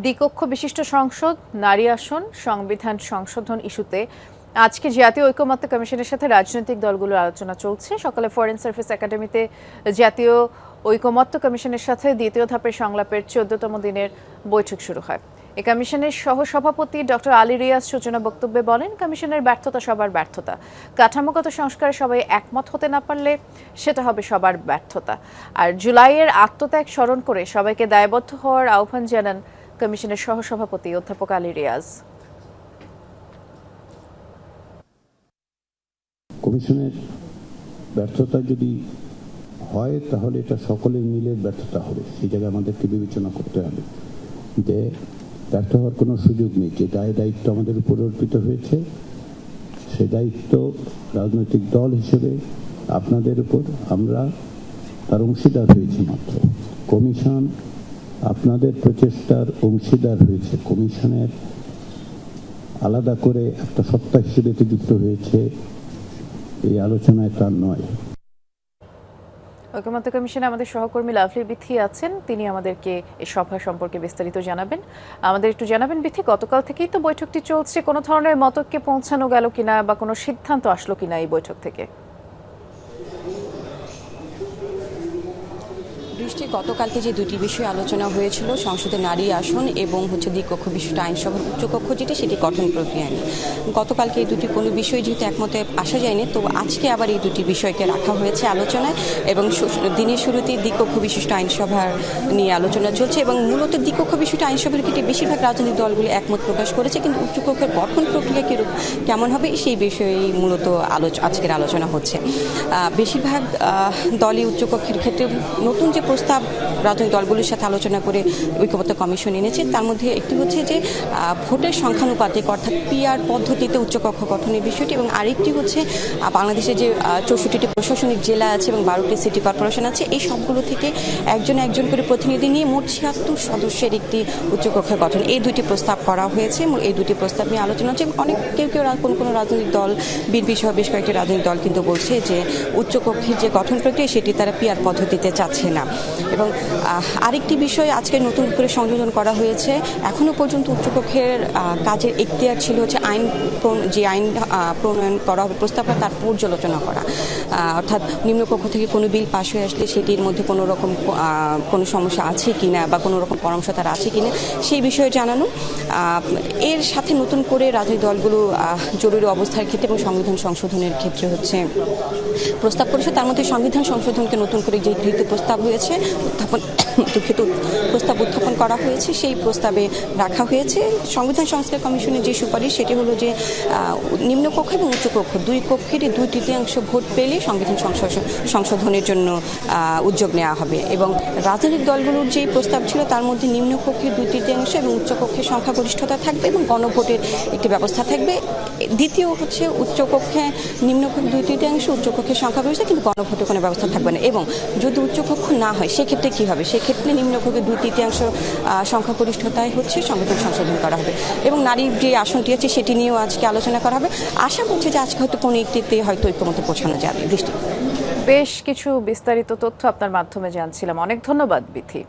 দ্বিকক্ষ বিশিষ্ট সংসদ, নারী আসন, সংবিধান সংশোধন ইস্যুতে আজকে জাতীয় ঐকমত্য কমিশনের সাথে রাজনৈতিক দলগুলোর আলোচনা চলছে। সকালে ফরেন সার্ভিস একাডেমিতে জাতীয় ঐকমত্য কমিশনের সাথে দ্বিতীয় ধাপের সংলাপের চোদ্দতম দিনের বৈঠক শুরু হয়। এ কমিশনের সহসভাপতি ডক্টর আলী রিয়াজ সূচনা বক্তব্যে বলেন, কমিশনের ব্যর্থতা সবার ব্যর্থতা। কাঠামোগত সংস্কারে সবাই একমত হতে না পারলে সেটা হবে সবার ব্যর্থতা। আর জুলাইয়ের আত্মত্যাগ স্মরণ করে সবাইকে দায়বদ্ধ হওয়ার আহ্বান জানান কমিশনের সহসভাপতি অধ্যাপক আলী রিয়াজ। কমিশনের ব্যর্থতা যদি হয়, তাহলে এটা সকলের মিলে ব্যর্থতা হবে। সেই জায়গায় আমাদেরকে বিবেচনা করতে হবে যে ব্যর্থ হওয়ার কোনো সুযোগ নেই। যে দায় দায়িত্ব আমাদের উপর অর্পিত হয়েছে, সে দায়িত্ব রাজনৈতিক দল হিসেবে আপনাদের উপর আমরা তার অংশীদার হয়েছি মাত্র। কমিশন আপনাদের প্রচেষ্টার অংশীদার হয়েছে, কমিশনের আলাদা করে একটা সত্তা হিসেবে যুক্ত হয়েছে, এই আলোচনায় তার নয়। ঐকমত্য কমিশনে আমাদের সহকর্মী লাভলি বিথি আছেন, তিনি আমাদেরকে এই সভা সম্পর্কে বিস্তারিত জানাবেন। আমাদের একটু জানাবেন বিথি, গতকাল থেকেই তো বৈঠকটি চলছে, কোনো ধরনের মতকে পৌঁছানো গেল কিনা বা কোনো সিদ্ধান্ত আসলো কিনা এই বৈঠক থেকে? বৃষ্টি গতকালকে যে দুটি বিষয়ে আলোচনা হয়েছিল, সংসদে নারী আসন এবং হচ্ছে দ্বিকক্ষ বিশিষ্ট আইনসভার উচ্চকক্ষ যেটি সেটি গঠন প্রক্রিয়া নিয়ে। গতকালকে এই দুটি কোনো বিষয় যেহেতু একমতে আসা যায়নি, তো আজকে আবার এই দুটি বিষয়কে রাখা হয়েছে আলোচনায় এবং দিনের শুরুতেই দ্বিকক্ষ বিশিষ্ট আইনসভার নিয়ে আলোচনা চলছে এবং মূলত দ্বিকক্ষ বিশিষ্ট আইনসভার ক্ষেত্রে বেশিরভাগ রাজনৈতিক দলগুলি একমত প্রকাশ করেছে, কিন্তু উচ্চকক্ষের গঠন প্রক্রিয়া কিরূপ, কেমন হবে সেই বিষয়েই মূলত আলোচ, আজকের আলোচনা হচ্ছে। বেশিরভাগ দলই উচ্চকক্ষের ক্ষেত্রে নতুন যে প্রস্তাব, রাজনৈতিক দলগুলির সাথে আলোচনা করে ঐক্যবদ্ধ কমিশন এনেছে। তার মধ্যে একটি হচ্ছে যে ভোটের সংখ্যানুপাতিক অর্থাৎ পিআর পদ্ধতিতে উচ্চকক্ষ গঠনের বিষয়টি এবং আরেকটি হচ্ছে বাংলাদেশে যে চৌষট্টিটি প্রশাসনিক জেলা আছে এবং বারোটি সিটি কর্পোরেশন আছে, এই সবগুলো থেকে একজন একজন করে প্রতিনিধি নিয়ে মোট ছিয়াত্তর সদস্যের একটি উচ্চকক্ষ গঠন। এই দুটি প্রস্তাব করা হয়েছে এবং এই দুটি প্রস্তাব নিয়ে আলোচনা হচ্ছে অনেক কেউ কেউ কোনো কোনো রাজনৈতিক দল, বিএনপি সহ বেশ কয়েকটি রাজনৈতিক দল কিন্তু বলছে যে, উচ্চকক্ষের যে গঠন প্রক্রিয়া সেটি তারা পিআর পদ্ধতিতে চাচ্ছে না। এবং আরেকটি বিষয় আজকে নতুন করে সংযোজন করা হয়েছে। এখনও পর্যন্ত উচ্চকক্ষের কাজের এখতিয়ার ছিল হচ্ছে আইন যে আইন প্রণয়ন করা হবে প্রস্তাবটা তার পর্যালোচনা করা। অর্থাৎ নিম্নকক্ষ থেকে কোনো বিল পাশ হয়ে আসলে সেটির মধ্যে কোনো রকম কোনো সমস্যা আছে কি না বা কোনো রকম পরামর্শ তার আছে কি না সেই বিষয়ে জানানো। এর সাথে নতুন করে রাজনৈতিক দলগুলো জরুরি অবস্থার ক্ষেত্রে এবং সংবিধান সংশোধনের ক্ষেত্রে হচ্ছে প্রস্তাব করেছে। তার মধ্যে সংবিধান সংশোধনকে নতুন করে যে গৃহীত প্রস্তাব হয়েছে উত্থাপন, দুঃখিত প্রস্তাব উত্থাপন করা হয়েছে, সেই প্রস্তাবে রাখা হয়েছে। সংবিধান সংস্কার কমিশনের যে সুপারিশ, সেটি হলো যে নিম্নকক্ষ এবং উচ্চকক্ষ, দুই কক্ষেরই দুই তৃতীয়াংশ ভোট পেলে সংবিধান সংশোধনের জন্য উদ্যোগ নেওয়া হবে। এবং রাজনৈতিক দলগুলোর যে প্রস্তাব ছিল, তার মধ্যে নিম্নকক্ষের দুই তৃতীয়াংশ এবং উচ্চকক্ষের সংখ্যাগরিষ্ঠতা থাকবে এবং গণভোটের একটি ব্যবস্থা থাকবে। দ্বিতীয় হচ্ছে উচ্চকক্ষে নিম্নকক্ষ দুই তৃতীয়াংশ, উচ্চকক্ষের সংখ্যাগরিষ্ঠ কিন্তু গণভোটের কোনো ব্যবস্থা থাকবে না। এবং যদি উচ্চকক্ষ না হয় সেক্ষেত্রে কি হবে? সেক্ষেত্রে নিম্নকক্ষে দুই তৃতীয়াংশ সংখ্যাগরিষ্ঠতায় হচ্ছে সংবিধান সংশোধন করা হবে। এবং নারীর যে আসনটি আছে, সেটি নিয়েও আজকে আলোচনা করা হবে। আশা করছি যে আজকে হয়তো কোনো একটিতে হয়তো ঐক্যমত পৌঁছানো যাবে। দৃষ্টি। বেশ কিছু বিস্তারিত তথ্য আপনার মাধ্যমে জানছিলাম। অনেক ধন্যবাদ, বিথি।